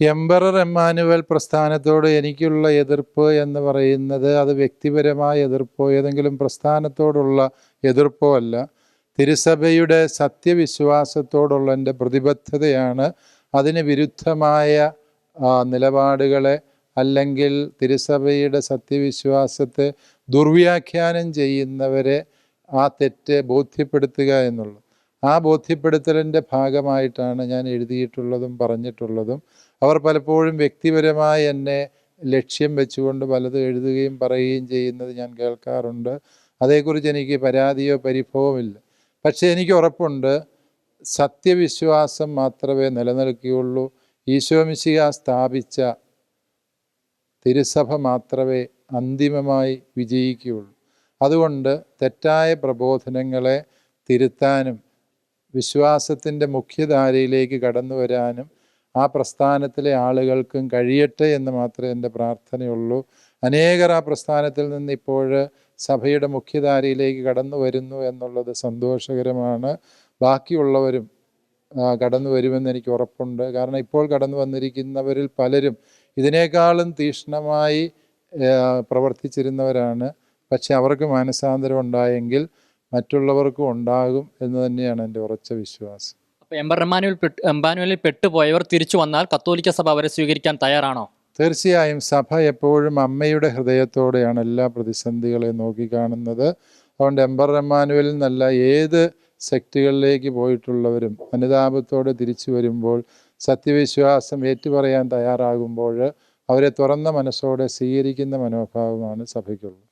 Emperor Emmanuel പ്രസ്ഥാനത്തോട് എനിക്കുള്ള എതിർപ്പ് എന്ന് പറയുന്നത് അത് വ്യക്തിപരമായ എതിർപ്പോ ഏതെങ്കിലും പ്രസ്ഥാനത്തോടുള്ള എതിർപ്പോ അല്ല. തിരുസഭയുടെ സത്യവിശ്വാസത്തോടുള്ള എന്റെ പ്രതിബദ്ധതയാണ്. അതിന് വിരുദ്ധമായ നിലപാടുകളെ അല്ലെങ്കിൽ തിരുസഭയുടെ സത്യവിശ്വാസത്തെ ദുർവ്യാഖ്യാനം ചെയ്യുന്നവരെ ആ തെറ്റ് ബോധ്യപ്പെടുത്തുക എന്നുള്ളത്. ആ ബോധ്യപ്പെടുത്തലിന്റെ ഭാഗമായിട്ടാണ് ഞാൻ എഴുതിയിട്ടുള്ളതും പറഞ്ഞിട്ടുള്ളതും. അവർ പലപ്പോഴും വ്യക്തിപരമായി എന്നെ ലക്ഷ്യം വെച്ചുകൊണ്ട് പലതും എഴുതുകയും പറയുകയും ചെയ്യുന്നത് ഞാൻ കേൾക്കാറുണ്ട്. അതേക്കുറിച്ച് എനിക്ക് പരാതിയോ പരിഭവമില്ല പക്ഷേ എനിക്ക് ഉറപ്പുണ്ട്. സത്യവിശ്വാസം മാത്രമേ നിലനിൽക്കുകയുള്ളൂ. ഈശോമിശിക സ്ഥാപിച്ച തിരുസഭ മാത്രമേ അന്തിമമായി വിജയിക്കുകയുള്ളൂ. അതുകൊണ്ട് തെറ്റായ പ്രബോധനങ്ങളെ തിരുത്താനും വിശ്വാസത്തിന്റെ മുഖ്യധാരയിലേക്ക് കടന്നു വരാനും ആ പ്രസ്ഥാനത്തിലെ ആളുകൾക്കും കഴിയട്ടെ എന്ന് മാത്രമേ എന്റെ പ്രാർത്ഥനയുള്ളൂ. അനേകർ ആ പ്രസ്ഥാനത്തിൽ നിന്ന് ഇപ്പോൾ സഭയുടെ മുഖ്യധാരയിലേക്ക് കടന്നു വരുന്നു എന്നുള്ളത് സന്തോഷകരമാണ്. ബാക്കിയുള്ളവരും കടന്നു വരുമെന്ന് എനിക്ക് ഉറപ്പുണ്ട്. കാരണം ഇപ്പോൾ കടന്നു വന്നിരിക്കുന്നവരിൽ പലരും ഇതിനേക്കാളും തീഷ്ണമായി പ്രവർത്തിച്ചിരുന്നവരാണ്. പക്ഷെ അവർക്ക് മാനസാന്തരം ഉണ്ടായെങ്കിൽ മറ്റുള്ളവർക്കും ഉണ്ടാകും എന്ന് തന്നെയാണ് എന്റെ ഉറച്ച വിശ്വാസം. അപ്പോൾ എംബർ എമ്മാനുവൽ പെട്ട് എമ്പാനുവലിൽ പെട്ടുപോയവർ തിരിച്ചു വന്നാൽ കത്തോലിക്ക സഭ അവരെ സ്വീകരിക്കാൻ തയ്യാറാണോ? തീർച്ചയായും സഭ എപ്പോഴും അമ്മയുടെ ഹൃദയത്തോടെയാണ് എല്ലാ പ്രതിസന്ധികളെയും നോക്കിക്കാണുന്നത്. അതുകൊണ്ട് എംബർ എമ്മാനുവലിൽ നിന്നല്ല ഏത് സെക്റ്റുകളിലേക്ക് പോയിട്ടുള്ളവരും അനുതാപത്തോടെ തിരിച്ചു വരുമ്പോൾ സത്യവിശ്വാസം ഏറ്റുപറയാൻ തയ്യാറാകുമ്പോൾ അവരെ തുറന്ന മനസ്സോടെ സ്വീകരിക്കുന്ന മനോഭാവമാണ് സഭയ്ക്കുള്ളത്.